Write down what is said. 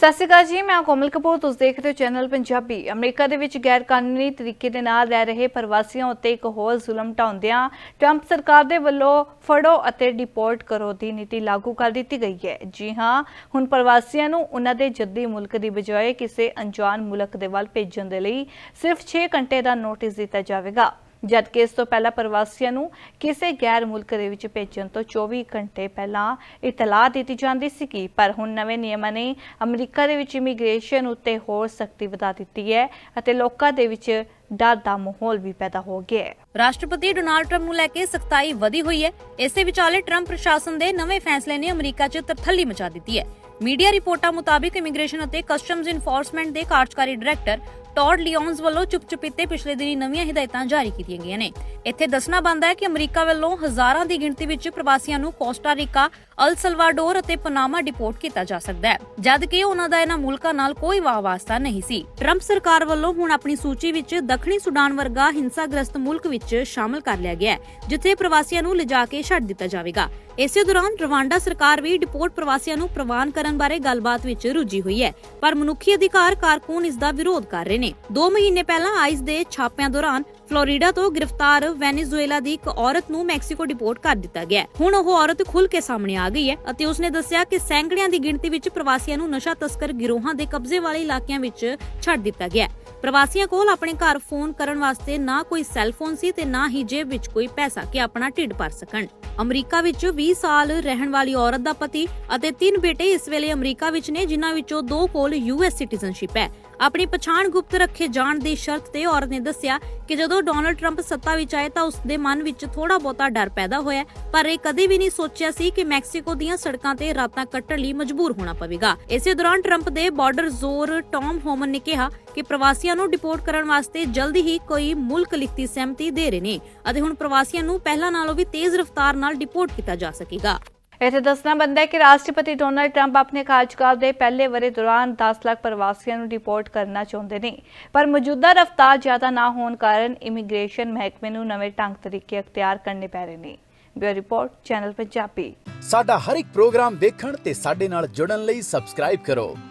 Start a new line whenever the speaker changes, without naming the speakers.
ਸਤਿ ਸ਼੍ਰੀ ਅਕਾਲ ਜੀ, ਮੈਂ ਕੋਮਲ ਕਪੂਰ, ਤੁਸੀਂ ਦੇਖ ਰਹੇ ਹੋ ਚੈਨਲ ਪੰਜਾਬੀ। ਅਮਰੀਕਾ ਦੇ ਵਿੱਚ ਗੈਰ ਕਾਨੂੰਨੀ ਤਰੀਕੇ ਦੇ ਨਾਲ ਰਹਿ ਰਹੇ ਪ੍ਰਵਾਸੀਆਂ ਉੱਤੇ ਇੱਕ ਹੋਰ ਜ਼ੁਲਮ ਢਾਉਂਦਿਆਂ ਟਰੰਪ ਸਰਕਾਰ ਦੇ ਵੱਲੋਂ ਫੜੋ ਅਤੇ ਡਿਪੋਰਟ ਕਰੋ ਦੀ ਨੀਤੀ ਲਾਗੂ ਕਰ ਦਿੱਤੀ ਗਈ ਹੈ। ਜੀ ਹਾਂ, ਹੁਣ ਪ੍ਰਵਾਸੀਆਂ ਨੂੰ ਉਹਨਾਂ ਦੇ ਜੱਦੀ ਮੁਲਕ ਦੀ ਬਜਾਏ ਕਿਸੇ ਅਣਜਾਣ ਮੁਲਕ ਦੇ ਵੱਲ ਭੇਜਣ ਦੇ ਲਈ ਸਿਰਫ 6 ਘੰਟੇ ਦਾ ਨੋਟਿਸ ਦਿੱਤਾ ਜਾਵੇਗਾ। ਜਦਕਿ ਇਸ ਤੋਂ ਪਹਿਲਾਂ ਪ੍ਰਵਾਸੀਆਂ ਨੂੰ ਕਿਸੇ ਗੈਰ ਮੁਲਕ ਦੇ ਵਿੱਚ ਭੇਜਣ ਤੋਂ 24 ਘੰਟੇ ਪਹਿਲਾਂ ਇਤਲਾਹ ਦਿੱਤੀ ਜਾਂਦੀ ਸੀ ਕਿ ਪਰ ਹੁਣ ਨਵੇਂ ਨਿਯਮਾਂ ਨੇ ਅਮਰੀਕਾ ਦੇ ਵਿੱਚ ਇਮੀਗ੍ਰੇਸ਼ਨ ਉੱਤੇ ਹੋਰ ਸਖਤੀ ਵਧਾ ਦਿੱਤੀ ਹੈ ਅਤੇ ਲੋਕਾਂ ਦੇ ਵਿੱਚ ਡਰ ਦਾ ਮਾਹੌਲ ਵੀ ਪੈਦਾ ਹੋ ਗਿਆ ਹੈ।
ਰਾਸ਼ਟਰਪਤੀ ਡੋਨਾਲਡ ਟਰੰਪ ਨੂੰ ਲੈ ਕੇ ਸਖਤਾਈ ਵਧੀ ਹੋਈ ਹੈ। ਇਸੇ ਵਿਚਾਲੇ ਟਰੰਪ ਪ੍ਰਸ਼ਾਸਨ ਦੇ ਨਵੇਂ ਫੈਸਲੇ ਨੇ ਅਮਰੀਕਾ 'ਚ ਤਰਥੱਲੀ ਮਚਾ ਦਿੱਤੀ ਹੈ। ਮੀਡੀਆ ਰਿਪੋਰਟਾਂ ਮੁਤਾਬਿਕ ਇਮੀਗ੍ਰੇਸ਼ਨ ਅਤੇ ਕਸਟਮਜ਼ ਇਨਫੋਰਸਮੈਂਟ ਦੇ ਕਾਰਜਕਾਰੀ ਡਾਇਰੈਕਟਰ ਟੌਡ ਲਿਓਨਸ ਵੱਲੋਂ ਚੁੱਪ-ਚੁਪੀਤੇ ਪਿਛਲੇ ਦਿਨੀ ਨਵੀਆਂ ਹਦਾਇਤਾਂ ਜਾਰੀ ਕੀਤੀਆਂ ਗਈਆਂ ਨੇ। ਇੱਥੇ ਦੱਸਣਾ ਬਣਦਾ ਹੈ ਕਿ ਅਮਰੀਕਾ ਵੱਲੋਂ ਹਜ਼ਾਰਾਂ ਦੀ ਗਿਣਤੀ ਵਿੱਚ ਪ੍ਰਵਾਸੀਆਂ ਨੂੰ ਕੋਸਟਾ ਰੀਕਾ, ਅਲ ਸਲਵਾਡੋਰ ਅਤੇ ਪਨਾਮਾ ਡਿਪੋਰਟ ਕੀਤਾ ਜਾ ਸਕਦਾ ਹੈ ਜਦ ਕਿ ਉਹਨਾਂ ਦਾ ਇਹਨਾਂ ਮੁਲਕਾਂ ਨਾਲ ਕੋਈ ਵਾਹ ਵਾਸਤਾ ਨਹੀਂ ਸੀ। ਟਰੰਪ ਸਰਕਾਰ ਵੱਲੋਂ ਹੁਣ ਆਪਣੀ ਸੂਚੀ ਵਿੱਚ ਦੱਖਣੀ ਸੁਡਾਨ ਵਰਗਾ ਹਿੰਸਾਗ੍ਰਸਤ ਮੁਲਕ ਵਿੱਚ ਸ਼ਾਮਲ ਕਰ ਲਿਆ ਗਿਆ ਹੈ ਜਿੱਥੇ ਪ੍ਰਵਾਸੀਆਂ ਨੂੰ ਲਿਜਾ ਕੇ ਛੱਡ ਦਿੱਤਾ ਜਾਵੇਗਾ। ਇਸੇ ਦੌਰਾਨ ਰਵਾਂਡਾ ਸਰਕਾਰ ਵੀ ਡਿਪੋਰਟ ਪ੍ਰਵਾਸੀਆਂ ਨੂੰ ਪ੍ਰਵਾਨ ਕਰਨ ਬਾਰੇ ਗੱਲਬਾਤ ਵਿੱਚ ਰੁੱਝੀ ਹੋਈ ਹੈ, ਪਰ ਮਨੁੱਖੀ ਅਧਿਕਾਰ ਕਾਰਕੁਨ ਇਸ ਦਾ ਵਿਰੋਧ ਕਰ ਰਹੇ ਨੇ। 2 ਮਹੀਨੇ ਪਹਿਲਾਂ ਆਈਸ ਦੇ ਛਾਪਿਆਂ ਦੌਰਾਨ ਫਲੋਰੀਡਾ ਤੋਂ ਗ੍ਰਿਫਤਾਰ ਵੈਨੇਜ਼ੁਏਲਾ ਦੀ ਇੱਕ ਔਰਤ ਨੂੰ ਮੈਕਸੀਕੋ ਡਿਪੋਰਟ ਕਰ ਦਿੱਤਾ ਗਿਆ ਹੁਣ ਉਹ ਔਰਤ ਖੁੱਲ ਕੇ ਸਾਹਮਣੇ ਆ ਗਈ ਹੈ ਅਤੇ ਉਸਨੇ ਦੱਸਿਆ ਕਿ ਸੈਂਕੜਿਆਂ ਦੀ ਗਿਣਤੀ ਵਿੱਚ ਪ੍ਰਵਾਸੀਆਂ ਨੂੰ ਨਸ਼ਾ ਤਸਕਰ ਗਿਰੋਹਾਂ ਦੇ ਕਬਜ਼ੇ ਵਾਲੇ ਇਲਾਕਿਆਂ ਵਿੱਚ ਛੱਡ ਦਿੱਤਾ ਗਿਆ ਪ੍ਰਵਾਸੀਆਂ ਕੋਲ ਆਪਣੇ ਘਰ ਫੋਨ ਕਰਨ ਵਾਸਤੇ ਨਾ ਕੋਈ ਸੈੱਲ ਫੋਨ ਸੀ ਤੇ ਨਾ ਹੀ ਜੇਬ ਵਿੱਚ ਕੋਈ ਪੈਸਾ ਕਿ ਆਪਣਾ ਢਿੱਡ ਭਰ ਸਕਣ। ਅਮਰੀਕਾ ਵਿੱਚ 20 ਸਾਲ ਰਹਿਣ ਵਾਲੀ ਔਰਤ ਦਾ ਪਤੀ ਅਤੇ ਤਿੰਨ ਬੇਟੇ ਇਸ ਵੇਲੇ ਅਮਰੀਕਾ ਵਿੱਚ ਨੇ, ਜਿਨ੍ਹਾਂ ਵਿੱਚੋਂ ਦੋ ਕੋਲ ਯੂਐਸ ਸਿਟੀਜ਼ਨਸ਼ਿਪ ਹੈ। ਆਪਣੀ ਪਛਾਣ ਗੁਪਤ ਰੱਖੇ ਜਾਣ ਦੀ ਸ਼ਰਤ ਤੇ ਔਰਤ ਨੇ ਦੱਸਿਆ ਕਿ ਜਦੋਂ ਡੋਨਲਡ ਟਰੰਪ ਸੱਤਾ ਵਿੱਚ ਆਏ ਤਾਂ ਉਸ ਦੇ ਮਨ ਵਿੱਚ ਥੋੜਾ ਬਹੁਤਾ ਡਰ ਪੈਦਾ ਹੋਇਆ ਪਰ ਇਹ ਕਦੇ ਵੀ ਨਹੀਂ ਸੋਚਿਆ ਸੀ ਕਿ ਮੈਕਸੀਕੋ ਦੀਆਂ ਸੜਕਾਂ ਤੇ ਰਾਤਾਂ ਕੱਟਣ ਲਈ ਮਜਬੂਰ ਹੋਣਾ ਪਵੇਗਾ। ਇਸੇ ਦੌਰਾਨ ਟਰੰਪ ਦੇ ਬਾਰਡਰ ਜ਼ੋਰ ਟੌਮ ਹੋਮਨ ਨੇ ਕਿਹਾ ਕਿ ਪ੍ਰਵਾਸੀਆਂ ਨੂੰ ਡਿਪੋਰਟ ਕਰਨ ਵਾਸਤੇ ਜਲਦੀ ਹੀ ਕੋਈ ਮੁਲਕ ਲਿਖਤੀ ਸਹਿਮਤੀ ਦੇ ਰਹੇ ਨੇ ਅਤੇ ਹੁਣ ਪ੍ਰਵਾਸੀਆਂ ਨੂੰ ਪਹਿਲਾਂ ਨਾਲੋਂ ਵੀ ਤੇਜ਼ ਰਫ਼ਤਾਰ ਨਾਲ ਡਿਪੋਰਟ ਕੀਤਾ ਜਾ ਸਕੇਗਾ।
ਇੱਥੇ ਦੱਸਣਾ ਬੰਦਾ ਹੈ ਕਿ ਰਾਸ਼ਟਰਪਤੀ ਡੋਨਾਲਡ ਟਰੰਪ ਆਪਣੇ ਕਾਰਜਕਾਲ ਦੇ ਪਹਿਲੇ ਵਰੇ ਦੌਰਾਨ 10 ਲੱਖ ਪ੍ਰਵਾਸੀਆਂ ਨੂੰ ਡਿਪੋਰਟ ਕਰਨਾ ਚਾਹੁੰਦੇ ਨੇ ਪਰ ਮੌਜੂਦਾ ਰਫ਼ਤਾਰ ਜ਼ਿਆਦਾ ਨਾ ਹੋਣ ਕਾਰਨ ਇਮੀਗ੍ਰੇਸ਼ਨ ਮਹਿਕਮੇ ਨੂੰ ਨਵੇਂ ਢੰਗ ਤਰੀਕੇ ਅਖਤਿਆਰ ਕਰਨੇ ਪੈ ਰਹੇ ਨੇ। Bureau report channel Punjabi.
ਸਾਡਾ ਹਰ ਇੱਕ ਪ੍ਰੋਗਰਾਮ ਦੇਖਣ ਤੇ ਸਾਡੇ ਨਾਲ ਜੁੜਨ ਲਈ ਸਬਸਕ੍ਰਾਈਬ ਕਰੋ।